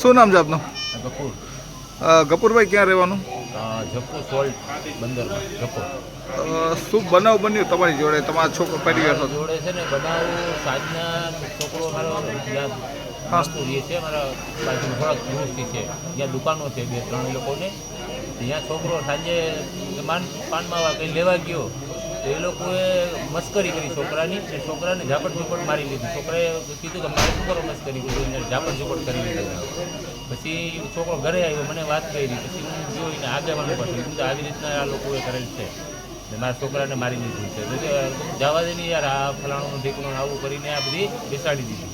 શું નામ છે આપનું? ગપુર ગપુરભાઈ ક્યાં રહેવાનું? જપ્પુ સોલ્ટ બંદર જપ્પુ. શું બનાવ બન્યું તમારી જોડે? તમારા છોકરો પરિવાર જોડે છે ને બનાવ સાંજના છોકરો મારો હાસ્તુ રહે છે મારા બાજુમાં થોડાક દૂરથી છે. ત્યાં દુકાનો છે બે ત્રણ લોકોને. ત્યાં છોકરો સાંજે માન પાનમાં કંઈ લેવા ગયો તો એ લોકોએ મસ્કરી કરી છોકરાની અને છોકરાને ઝાપટ ઝૂપટ મારી લીધી. છોકરાએ કીધું કે મારે શું કરો મસ્કરી કરી એને ઝાપટ ઝુપટ કરી લીધી. પછી છોકરો ઘરે આવ્યો, મને વાત કરી. પછી હું જોઈને આગળ કીધું કે આવી રીતના આ લોકોએ કરેલ છે. ને મારા છોકરાને મારી દીધું છે. જવા દે યાર, આ ફલાણું ઢીકણું આવું કરીને આ બધી બેસાડી દીધી.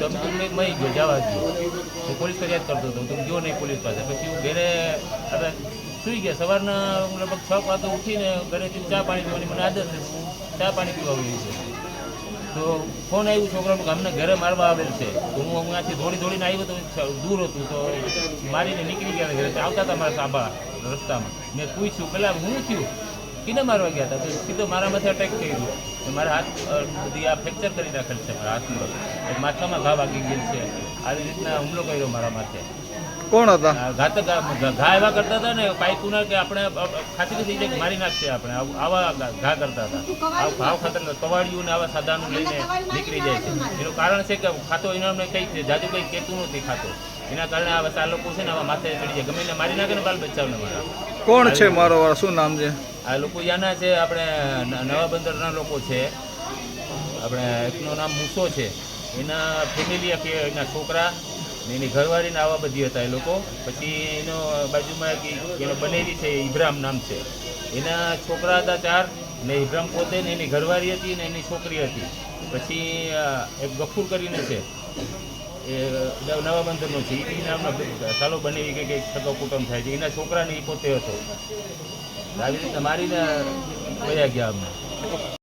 તો તમને મહી ગયો, જવા દો હું પોલીસ ફરિયાદ કરતો હતો. તમે ગયો નહીં પોલીસ પાસે. પછી હું ઘરે હવે સુઈ ગયા. સવારના લગભગ છ વાગે ઉઠીને ઘરેથી ચા પાણી પીવાની મને આદત છે. ચા પાણી પીવા છે. તો ફોન આવ્યું છોકરાનું ગામને ઘરે મારવા આવેલ છે. તો હું અહીંયાથી દોડી દોડીને આવ્યો તો દૂર હતું. તો મારીને નીકળી ગયા ઘરે. આવતા હતા મારા સાંભળા રસ્તામાં. મેં પૂછ્યું, પેલા હું થયું? કીને મારવા ગયા હતા. તો સીધો મારા માથે અટેક કર્યું ગયું. મારા હાથ બધી આ ફ્રેક્ચર કરી રાખેલ છે મારા હાથમાં. માથામાં ઘા વાગી ગયેલ છે. આવી રીતના હુમલો કર્યો મારા માથે. કોણ હતા? ઘાતક ઘા એવા કરતા હતા ને પાઇપુના કે આપણે ખાતરી થઈ જાય કે મારી નાખશે આપણે. આવા ઘા કરતા હતા. આ ભાવ ખાતર કવાડિયું ને આવા સાદાનું લઈને નીકળી જાય છે. એનું કારણ છે કે ખાતો એનામને કઈ છે જાજુ કંઈ કહેતું નથી ખાતો. એના કારણે આ ચાર લોકો છે ને આવા માથે ચડી જાય. ગમે એને મારી નાખે ને બાલ બચાવને મારા. કોણ છે મારો શું નામ છે? આ લોકો યાના છે, આપણે નવા બંદરના લોકો છે. આપણે એકનું નામ મૂસો છે. એના ફેમિલી કે એના છોકરા ને એની ઘરવાળીને આવા બધી હતા એ લોકો. પછી એનો બાજુમાં એનો બનેલી છે ઇબ્રામ નામ છે. એના છોકરા હતા ચાર ને ઇબ્રાહમ પોતે ને એની ઘરવાળી હતી ને એની છોકરી હતી. પછી એક ગફૂર કરીને છે. એ નવા બંધનો છે. એ નામનો સાલો બનેવી કે કંઈક થતો કુટુંબ થાય છે. એના છોકરાને એ પોતે હતો. આવી રીતે મારીને વયા ગયા અમને.